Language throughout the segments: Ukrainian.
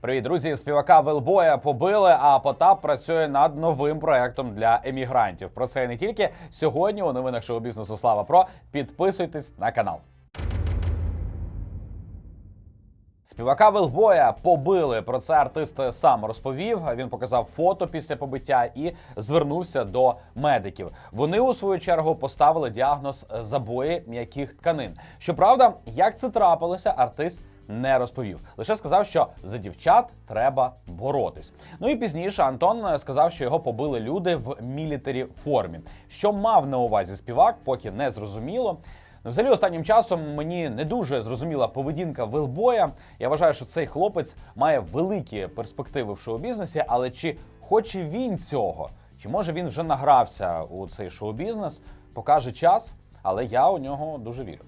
Привіт, друзі! Співака Велбоя побили, а Потап працює над новим проектом для емігрантів. Про це не тільки сьогодні у новинах шоу бізнесу Слава Про. Підписуйтесь на канал. Співака Велбоя побили. Про це артист сам розповів. Він показав фото після побиття і звернувся до медиків. Вони у свою чергу поставили діагноз забої м'яких тканин. Щоправда, як це трапилося, артист не розповів. Лише сказав, що за дівчат треба боротись. Ну і пізніше Антон сказав, що його побили люди в мілітарі формі. Що мав на увазі співак, поки не зрозуміло. Ну, Взагалі, останнім часом мені не дуже зрозуміла поведінка Велбоя. Я вважаю, що цей хлопець має великі перспективи в шоу-бізнесі, але чи хоче він цього? Чи може він вже награвся у цей шоу-бізнес? Покаже час, але я у нього дуже вірю.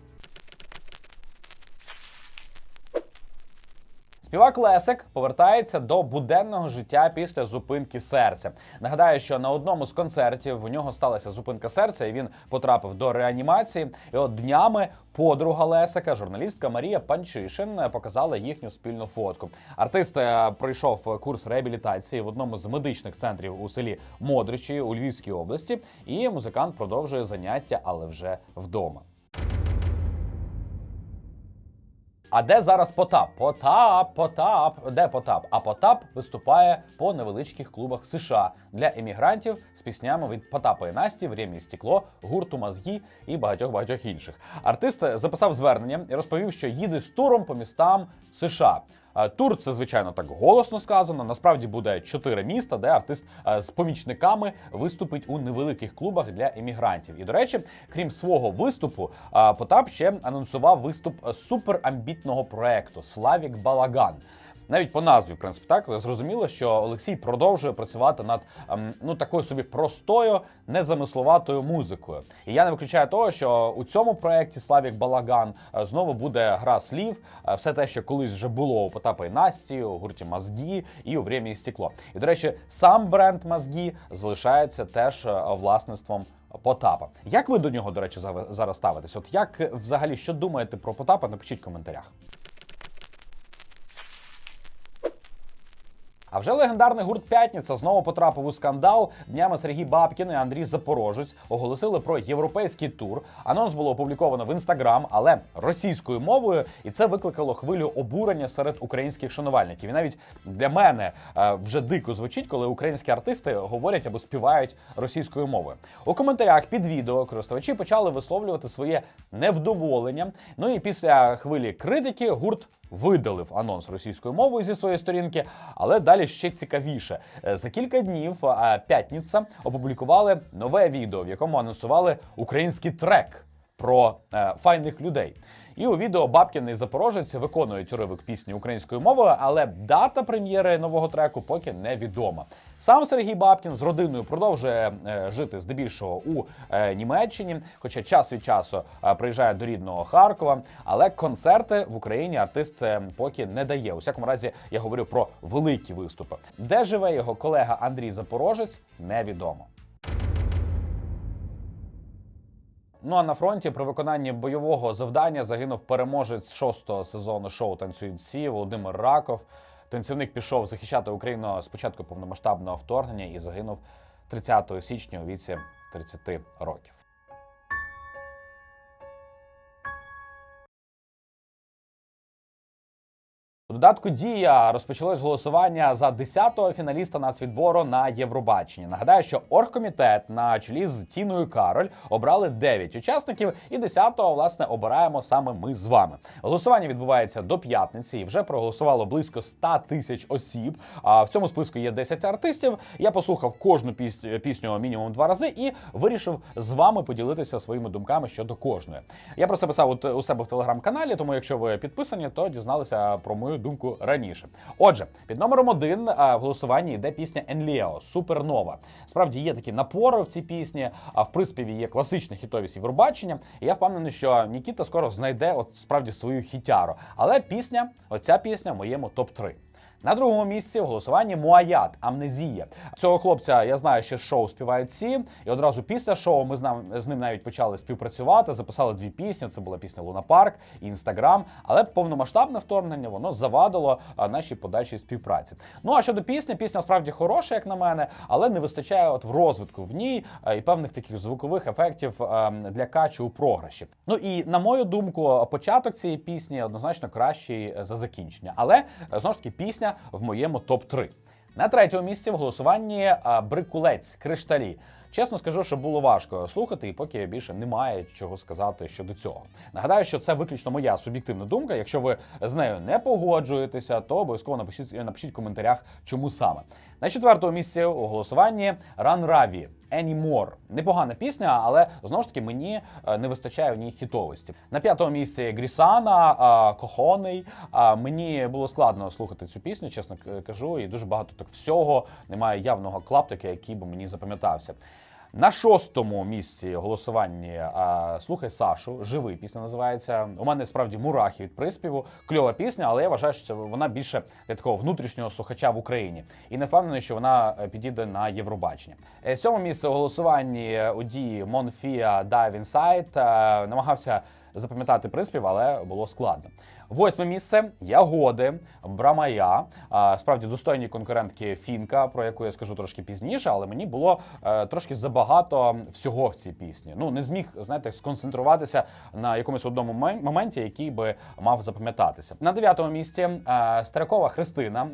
Співак Лесик повертається до буденного життя після зупинки серця. Нагадаю, що на одному з концертів у нього сталася зупинка серця, і він потрапив до реанімації. І от днями подруга Лесика, журналістка Марія Панчишин, показала їхню спільну фотку. Артист е, пройшов курс реабілітації в одному з медичних центрів у селі Модричі у Львівській області, і музикант продовжує заняття, але вже вдома. А де зараз Потап? Потап, Потап. Де Потап? А Потап виступає по невеличких клубах США для емігрантів з піснями від Потапа і Насті, «Время стекло, гурту Мозгі і багатьох багатьох інших. Артист записав звернення і розповів, що їде з туром по містам США. Е, Тур це звичайно так голосно сказано. Насправді буде чотири міста, де артист е, з помічниками виступить у невеликих клубах для емігрантів. І до речі, крім свого виступу, е, Потап ще анонсував виступ суперамбітного проекту Славік Балаган. Навіть по назві, в принципі, так зрозуміло, що Олексій продовжує працювати над ем, ну такою собі простою, незамисловатою музикою. І я не виключаю того, що у цьому проєкті Славік Балаган е, знову буде гра слів, е, все те, що колись вже було у Потапа і Насті, у гурті Мазгі і у «Врем'я і стекло. І до речі, сам бренд Мазгі залишається теж е, власництвом. Потапа. Як ви до нього, до речі, зараз ставитесь? От як взагалі що думаєте про Потапа? Напишіть в коментарях. А вже легендарний гурт П'ятниця знову потрапив у скандал. Днями Сергій Бабкін і Андрій Запорожець оголосили про європейський тур. Анонс було опубліковано в інстаграм, але російською мовою, і це викликало хвилю обурення серед українських шанувальників. І навіть для мене е, вже дико звучить, коли українські артисти говорять або співають російською мовою. У коментарях під відео користувачі почали висловлювати своє невдоволення. Ну і після хвилі критики гурт видалив анонс російською мовою зі своєї сторінки, але далі ще цікавіше. Е, За кілька днів е, п'ятниця опублікували нове відео, в якому анонсували український трек про е, файних людей. І у відео Бабкін і Запорожець виконують уривок пісні українською мовою, але дата прем'єри нового треку поки невідома. Сам Сергій Бабкін з родиною продовжує е, жити здебільшого у е, Німеччині, хоча час від часу е, приїжджає до рідного Харкова. Але концерти в Україні артист поки не дає. У всякому разі, я говорю про великі виступи. Де живе його колега Андрій Запорожець, невідомо. Ну а на фронті при виконанні бойового завдання загинув переможець шостого сезону шоу Танцюють всі Володимир Раков. Танцівник пішов захищати Україну з початку повномасштабного вторгнення і загинув 30 січня у віці 30 років. У додатку Дія розпочалось голосування за 10-го фіналіста нацвідбору на Євробаченні. Нагадаю, що оргкомітет на чолі з Тіною Кароль обрали 9 учасників, і 10-го, власне, обираємо саме ми з вами. Голосування відбувається до п'ятниці, і вже проголосувало близько 100 тисяч осіб. А в цьому списку є 10 артистів. Я послухав кожну піс- пісню мінімум два рази і вирішив з вами поділитися своїми думками щодо кожної. Я про це писав у себе в телеграм-каналі, тому якщо ви підписані, то дізналися про мою думку раніше. Отже, під номером один в голосуванні йде пісня Енліо Супернова. Справді є такі напори в цій пісні, а в приспіві є класична хітовість Євробачення. І я впевнений, що Нікіта скоро знайде от справді свою хітяру. Але пісня, оця пісня в моєму топ 3 На другому місці в голосуванні Муаят Амнезія. Цього хлопця я знаю, що шоу співають всі. І одразу після шоу ми з, нам, з ним навіть почали співпрацювати, записали дві пісні. Це була пісня Луна Парк і Інстаграм. Але повномасштабне вторгнення воно завадило нашій подальшій співпраці. Ну а щодо пісні, пісня справді хороша, як на мене, але не вистачає от в розвитку в ній і певних таких звукових ефектів для качу у програші. Ну і на мою думку, початок цієї пісні однозначно кращий е, за закінчення. Але е, знову ж таки пісня в моєму топ 3 на третьому місці в голосуванні брикулець кришталі. Чесно скажу, що було важко слухати, і поки більше немає чого сказати щодо цього. Нагадаю, що це виключно моя суб'єктивна думка. Якщо ви з нею не погоджуєтеся, то обов'язково напишіть, напишіть в коментарях, чому саме. На четвертому місці у голосуванні Ран Раві. Anymore. Непогана пісня, але знову ж таки мені е, не вистачає в ній хітовості. На п'ятому місці Грісана Кохоний. А, Мені було складно слухати цю пісню, чесно кажу, і дуже багато так всього. Немає явного клаптика, який би мені запам'ятався. На шостому місці голосуванні слухай Сашу. Живий пісня називається. У мене справді мурахи від приспіву. Кльова пісня, але я вважаю, що вона більше для такого внутрішнього слухача в Україні. І не впевнений, що вона е, підійде на Євробачення. Е, Сьоме місце у голосуванні у дії Монфія Dive. Е, Намагався запам'ятати приспів, але було складно. Восьме місце Ягоди, Брамая. Справді достойні конкурентки Фінка, про яку я скажу трошки пізніше, але мені було е, трошки забагато всього в цій пісні. Ну не зміг знаєте, сконцентруватися на якомусь одному моменті, який би мав запам'ятатися. На дев'ятому місці е, Старякова Христина.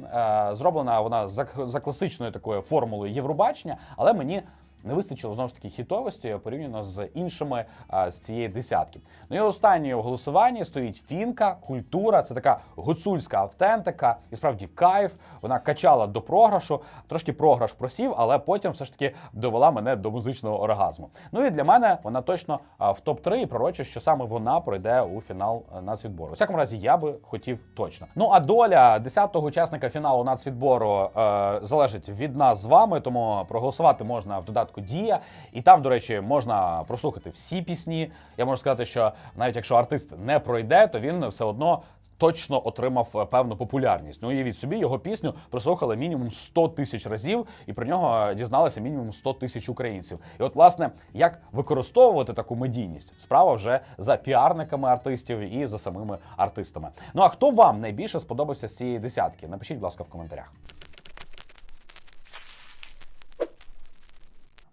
Е, зроблена вона за, класичною такою формулою Євробачення, але мені не вистачило знову ж таки хітовості порівняно з іншими а, з цієї десятки. Ну і останньою в голосуванні стоїть фінка, культура. Це така гуцульська автентика, і справді кайф. Вона качала до програшу. Трошки програш просів, але потім все ж таки довела мене до музичного оргазму. Ну і для мене вона точно в топ 3 і пророче, що саме вона пройде у фінал нацвідбору. У всякому разі, я би хотів точно. Ну а доля 10-го учасника фіналу нацвідбору е, залежить від нас з вами, тому проголосувати можна в додатку Дія. І там, до речі, можна прослухати всі пісні. Я можу сказати, що навіть якщо артист не пройде, то він все одно. Точно отримав е, певну популярність. Ну, уявіть собі, його пісню прослухали мінімум 100 тисяч разів, і про нього дізналися мінімум 100 тисяч українців. І от, власне, як використовувати таку медійність? Справа вже за піарниками артистів і за самими артистами. Ну а хто вам найбільше сподобався з цієї десятки? Напишіть, будь ласка, в коментарях.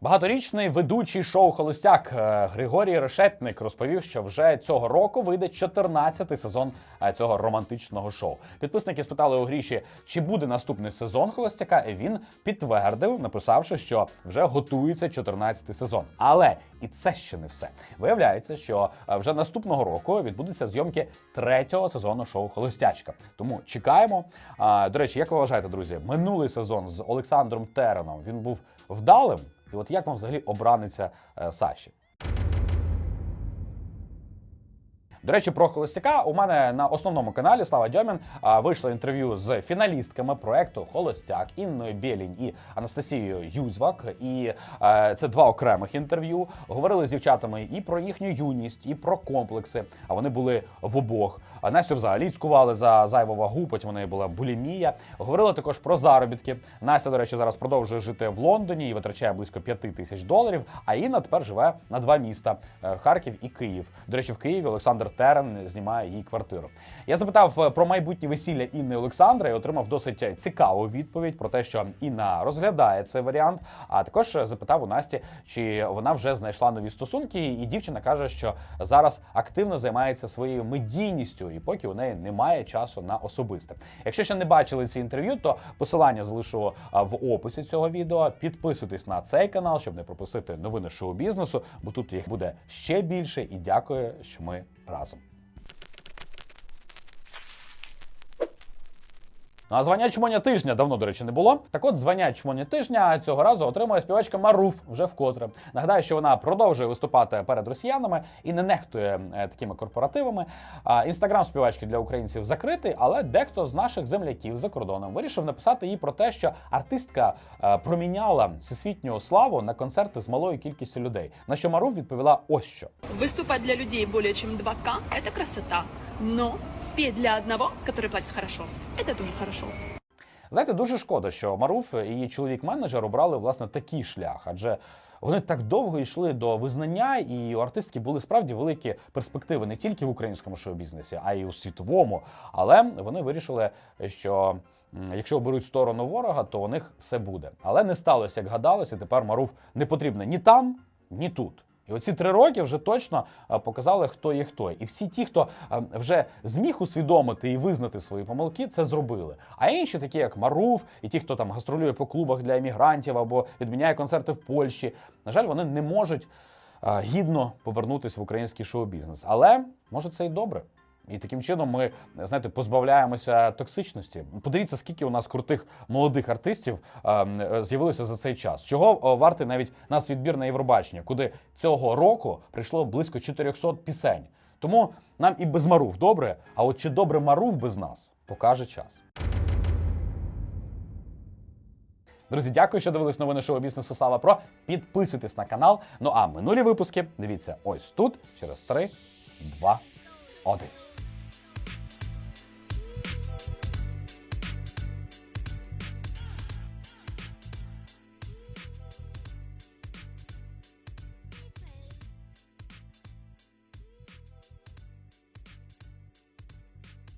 Багаторічний ведучий шоу Холостяк е, Григорій Решетник розповів, що вже цього року вийде 14-й сезон е, цього романтичного шоу. Підписники спитали у Гріші, чи буде наступний сезон Холостяка. І він підтвердив, написавши, що вже готується 14-й сезон. Але і це ще не все. Виявляється, що е, вже наступного року відбудуться зйомки третього сезону шоу Холостячка. Тому чекаємо. До речі, як ви вважаєте, друзі, минулий сезон з Олександром Тереном він був вдалим. І от як вам взагалі обраниця е, Саші? До речі, про холостяка у мене на основному каналі Слава Дьомін вийшло інтерв'ю з фіналістками проекту Холостяк Інною Білінь і Анастасією Юзвак. І це два окремих інтерв'ю. Говорили з дівчатами і про їхню юність, і про комплекси. А вони були в обох. Настю взагалі цькували за зайву вагу, потім у неї була булімія. Говорили також про заробітки. Настя, до речі, зараз продовжує жити в Лондоні і витрачає близько 5 тисяч доларів. А Інна тепер живе на два міста е, Харків і Київ. До речі, в Києві Олександр Терен знімає її квартиру. Я запитав е, про майбутнє весілля Інни Олександра і отримав досить цікаву відповідь про те, що Інна розглядає цей варіант. А також е, запитав у Насті, чи вона вже знайшла нові стосунки, і дівчина каже, що зараз активно займається своєю медійністю, і поки у неї немає часу на особисте. Якщо ще не бачили ці інтерв'ю, то посилання залишу в описі цього відео. Підписуйтесь на цей канал, щоб не пропустити новини шоу-бізнесу, бо тут їх буде ще більше. І дякую, що ми Awesome. Ну, а звання чмоня тижня давно, до речі, не було. Так от звання чмоня тижня цього разу отримує співачка Маруф вже вкотре. Нагадаю, що вона продовжує виступати перед росіянами і не нехтує е, такими корпоративами. Інстаграм співачки для українців закритий, але дехто з наших земляків за кордоном вирішив написати їй про те, що артистка е, проміняла всесвітню славу на концерти з малою кількістю людей. На що Маруф відповіла ось що. Выступать для людей более чем 2К – это красота. Но петь для одного, который платит хорошо, это тоже хорошо. Знаєте, дуже шкода, що Маруф і її чоловік-менеджер обрали власне такий шлях, адже вони так довго йшли до визнання, і у артистки були справді великі перспективи не тільки в українському шоу-бізнесі, а й у світовому. Але вони вирішили, що якщо оберуть сторону ворога, то у них все буде. Але не сталося, як гадалося. Тепер Маруф не потрібна ні там, ні тут. І оці три роки вже точно е, показали, хто є хто. І всі ті, хто е, вже зміг усвідомити і визнати свої помилки, це зробили. А інші, такі як Маруф, і ті, хто там гастролює по клубах для емігрантів або відміняє концерти в Польщі, на жаль, вони не можуть е, гідно повернутися в український шоу-бізнес. Але може це і добре. І таким чином ми знаєте, позбавляємося токсичності. Подивіться, скільки у нас крутих молодих артистів е, е, з'явилося за цей час. Чого вартий навіть нас відбір на Євробачення, куди цього року прийшло близько 400 пісень. Тому нам і без Марув добре. А от чи добре Марув без нас, покаже час. Друзі, дякую, що дивились новини шоу бізнесу Сава Про. Підписуйтесь на канал. Ну а минулі випуски дивіться ось тут через 3, 2, 1.